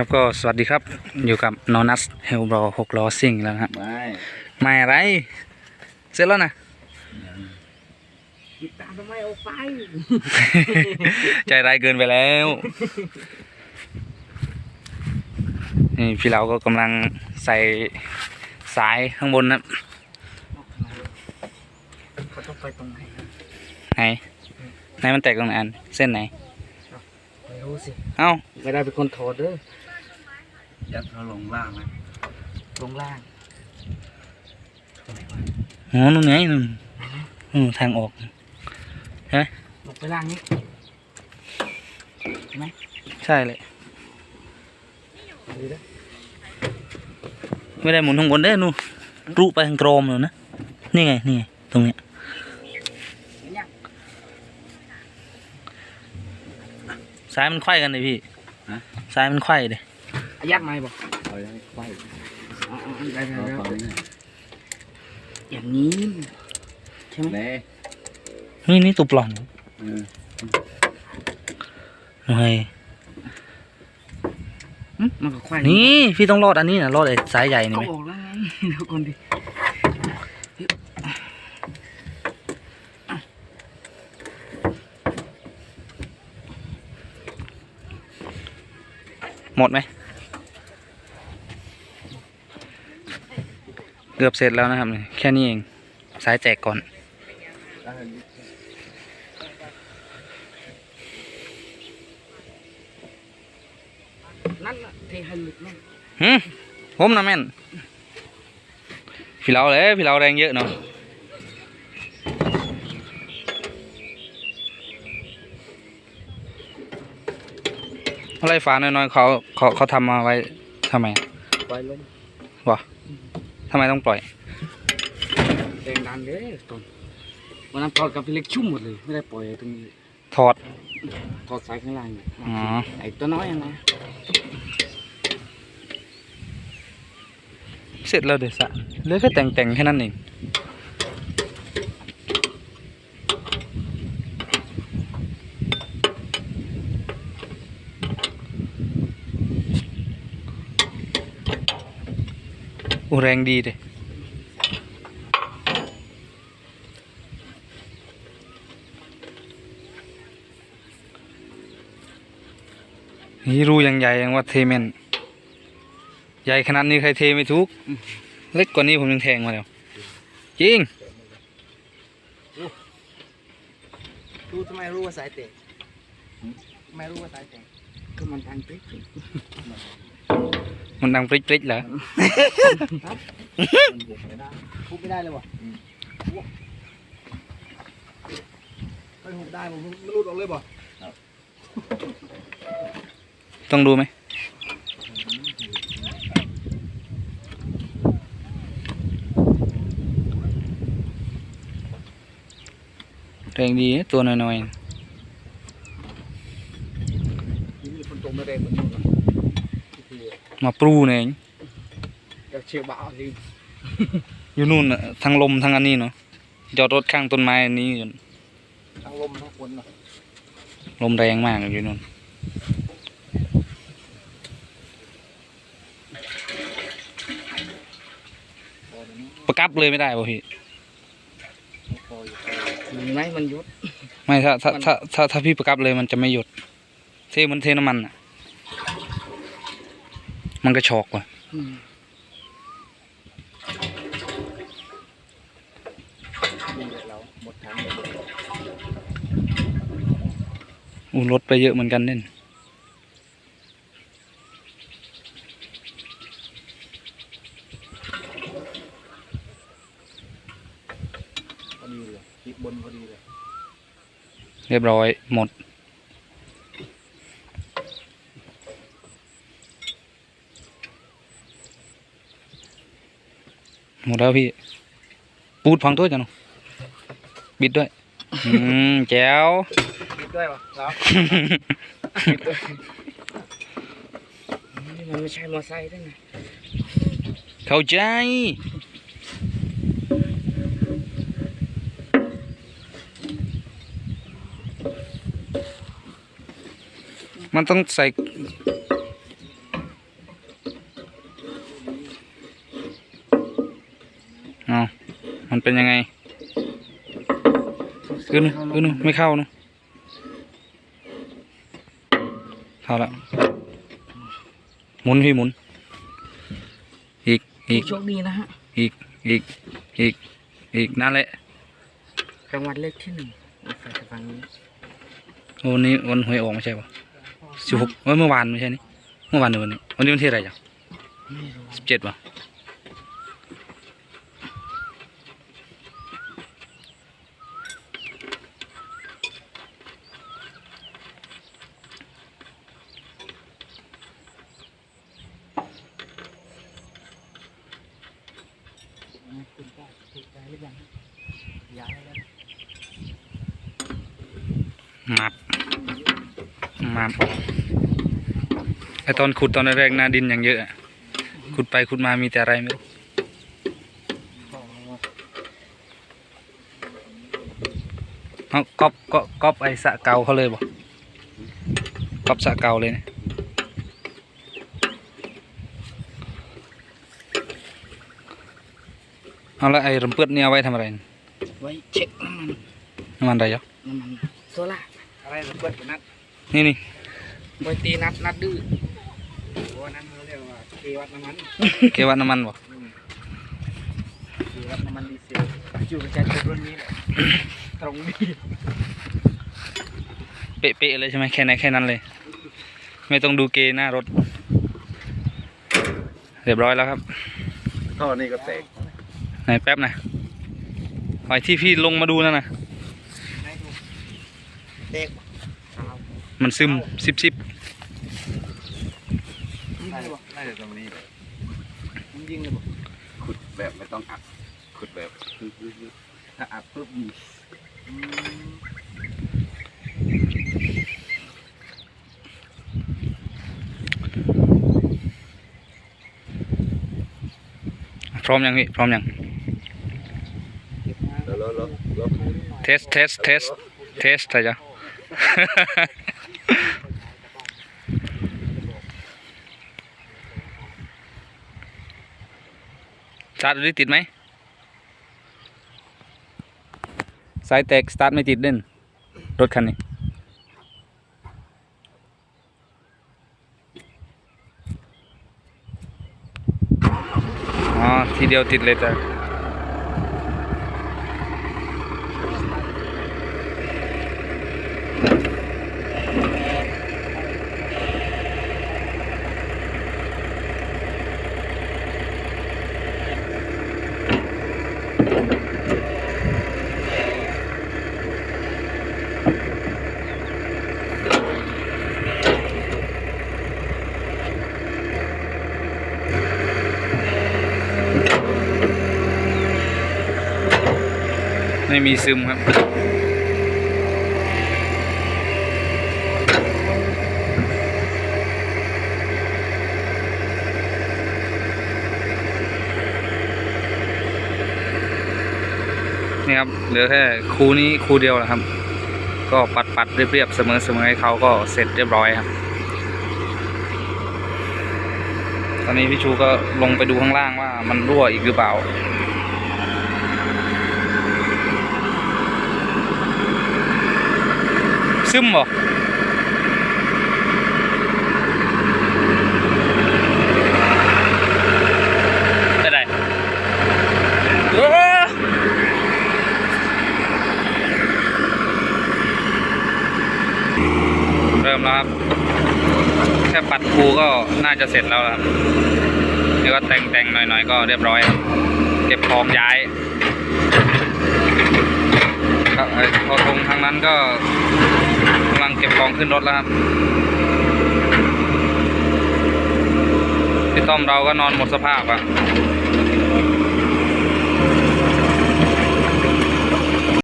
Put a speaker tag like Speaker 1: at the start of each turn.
Speaker 1: ครับก็สวัสดีครับอยู่กับนอนัสเฮลบรอหกล้อซิ่งแล้วนะฮะ
Speaker 2: ไม่
Speaker 1: ไม่อะไร เสร็จแล้วนะ
Speaker 2: ติดตามทำไมเอาไป
Speaker 1: ใจร้ายเกินไปแล้วนี่พี่เราก็กำลังใส่สายข้างบนนะ
Speaker 2: เขาต้องไปตรงไหนครับ
Speaker 1: ไหนไหนมันแตกตรงไหนอันเส้นไหน
Speaker 2: ไม่รู้สิ
Speaker 1: เอ้า
Speaker 2: ไม่ได้เป็นคนถอดเด้อ
Speaker 3: ยัดเขาลงล่างนะ
Speaker 2: ลงล่าง
Speaker 1: โอ้นู่นไงนู่นอืมทางออก
Speaker 2: ลงไปล่างนี้
Speaker 1: ใช่เลย
Speaker 2: ดีนะ
Speaker 1: ไม่ได้หมุนข้างบนเด้อนู่นรูไปทางโกรมเลยนะนี่ไงนี่ไงตรงเนี้ย
Speaker 2: เนี่ย
Speaker 1: ซ้ายมันไขว้กันเลยพี่ซ้ายมันไขว้เลย
Speaker 2: อา ยัดไม้บอก
Speaker 3: เอาให้ไขว้
Speaker 2: อ๋ออ๋อได้ได้
Speaker 3: เอา
Speaker 2: ได้
Speaker 3: ฝั่งนี้
Speaker 2: อย่างนี้ใช่ไหม
Speaker 3: แน่
Speaker 1: นี่นี่ตัวปล่อน
Speaker 3: เออ
Speaker 1: โอ้ย
Speaker 2: หึมันก็ควาย
Speaker 1: นี่พี่ต้องรอดอันนี้นะรอดไอ้สายใหญ่นี่
Speaker 2: ก็
Speaker 1: ไหม
Speaker 2: ออกแล้วไงเดี๋ยวก่อนดิ
Speaker 1: หมดไหม เกือบเสร็จแล้วนะครับนี่แค่นี้เองสายแจกก่อน
Speaker 2: นั่นน่ะเทให้หลุดนั่น
Speaker 1: หืมผมนะแม่นพี่เราเลยพี่เราแรงเยอะเนาะอะไรฝาน้อยๆเขาเขาเขาทำมาไว้ทำไม
Speaker 2: ปล่อยลง
Speaker 1: ทำไมต้องปล่อย
Speaker 2: แรงดันเด้อต้นวันนั้นถอดกับพี่เล็กชุ่มหมดเลย ไม่ได้ปล่อยตรงนี้
Speaker 1: ถอด
Speaker 2: ถอดสายข้างล่างเนี่ย
Speaker 1: อ๋อ
Speaker 2: ไอ้ตัวน้อยยังไง
Speaker 1: เสร็จแล้วเดี๋ยวสะเหลือแค่แต่งแต่งๆแค่นั้นเอง แรงดีเลยนี่รูยังใหญ่ยังว่าเทเมนใหญ่ขนาดนี้ใครเทไม่ทุก เล็กกว่านี้ผมยังแทงมาแล้ว จริง
Speaker 2: รู้ทำไมรู้ว่าสายเตะไม่รู้ว่าสายเตะก็มันทางปิ๊ก
Speaker 1: มันดังปริ๊กปริ๊กเหรอ
Speaker 2: มันบวกไม่ได้ทุบไม่ได้เลยวะไม่ทุบได้ผมไม่รู้ออกเลยบ่
Speaker 1: ต้องดูไหมแรงดีนะตัวน้อย
Speaker 2: นี่คนตรงไม่แรงเหมือนกันที่
Speaker 1: ๆ มาปรูเนี่ยเอง
Speaker 2: อยากเชียร์บ้าที
Speaker 1: อยู่นู่นน่ะทั้งลมทั้งอันนี้เนาะจอดรถข้างต้นไม้อันนี้อยู่
Speaker 2: ทั้งลมทั้งฝนเนาะ
Speaker 1: ลมแรงมากอยู่นู่นประกับเลยไม่ได้ป่ะพี่
Speaker 2: มีไหมมันยุด
Speaker 1: ไม่ถ้าถ้า
Speaker 2: มัน
Speaker 1: ถ้าถ้าถ้าพี่ประกับเลยมันจะไม่หยุดเทเหมันเทน้ำมันอะ มันก็ชอกว่ะ
Speaker 2: อืมนี่แหละเราหมดถังเลย
Speaker 1: อู้รถไปเยอะเหมือนกันเน่น
Speaker 2: พอดีเลยติดบนพอดีเลย
Speaker 1: เรียบร้อยหมด หมดแล้วพี่ ปูดพังตัวจังเนอะบิดด้วย อืมแจ๋ว
Speaker 2: ติดด้วยวะครับนี่มันไม่ใช่มอไซค์ได้ไง
Speaker 1: เข้าใจมันต้องใส่ มันเป็นยังไงเออนู่นเออนู่นไม่เข้านู่นเข้าละหมุนพี่หมุน อีกอีก
Speaker 2: โชคดีนะฮะ
Speaker 1: อีกอีกอีกอีกนั่นแหละ
Speaker 2: รางวัลเลขที่หนึ่งเอาไปฟังนี้
Speaker 1: วันนี้วันหวยออกไม่ใช่ปะสิบหกเมื่อวานไม่ใช่นี่เมื่อวานหรือวันนี้วันนี้วันที่อะไรจ้ะ
Speaker 2: ไม่รู้
Speaker 1: สิบเจ็ดป่ะ
Speaker 2: คุณป้าถูกใจหรือยังย้ายแล้ว
Speaker 1: มับมับไอตอนขุดตอนแรกๆหน้าดินอย่างเยอะอะ ขุดไปขุดมามีแต่อะไรไม่รู้
Speaker 2: อ๋อ
Speaker 1: เอาก๊อปก็ก๊อปไอสระเก่าเขาเลยบอกก๊อปสระเก่าเลยนะเอาละไอ้รำเปื้อนเนี่ยเอาไว้ทำอะไรน่ะ
Speaker 2: ไว้เช็คน้ำมัน
Speaker 1: น้ำมันอะไรจ๊ะ
Speaker 2: น้ำมันโซล่า อะไรระเบิดนัด
Speaker 1: นี่นี่
Speaker 2: ไว้ตีนัดนัดดื้อโอ้นั่นเขาเรียกว่าเกวัดน้ำมัน
Speaker 1: เกวัดน้ำมันบ่
Speaker 2: เกวัดน้ำมันดีเซลอยู่กับใจจุดรุ่นนี้แหละตรงนี้
Speaker 1: เป๊ะๆเลยใช่ไหมแค่ไหนแค่นั้นเลย ไม่ต้องดูเกหน้ารถ เรียบร้อยแล้วครับ
Speaker 3: ท่อนี่ก็แตก
Speaker 1: ไหนแป๊บนะไอ้ที่พี่ลงมาดูนั่นนะ
Speaker 2: ให้ดูเด็ก
Speaker 1: มันซึมซิบซิบ
Speaker 2: ยิงเลยบ่
Speaker 3: น่าจะตรงนี้แหละ
Speaker 2: มันยิงเลยบ่
Speaker 3: ขุดแบบไม่ต้องอัดขุดแบบถ้าอัดปุ๊บมี
Speaker 2: อืม
Speaker 1: พร้อมยังพี่พร้อมยัง
Speaker 2: เก็บมา
Speaker 3: แล้วแล้วแล้วแล้ว
Speaker 1: เทสเทสเทสเทสใช่จ้ะ สตาร์ทดูดิติดไหมสายแตกสตาร์ทไม่ติดเด่นรถคันนี้อ๋อทีเดียวติดเลยจ้ะ ไม่มีซึมครับ นี่ครับ เหลือแค่คูนี้คูเดียวแหละครับ ก็ปัดปัดเรียบๆเสมอเสมอให้เขาก็เสร็จเรียบร้อยครับ ตอนนี้พี่ชูก็ลงไปดูข้างล่างว่ามันรั่วอีกหรือเปล่า ซึมบ่ได้ได้เอ้อเริ่มแล้วครับ แค่ปัดคูก็น่าจะเสร็จแล้วครับนี่ก็แต่งแต่งๆหน่อยๆ ก็เรียบร้อยครับ เก็บของย้ายก็ไอ้พอตรงทางนั้นก็ ลังเก็บของขึ้นรถแล้วครับพี่ต้อมเราก็นอนหมดสภาพอะ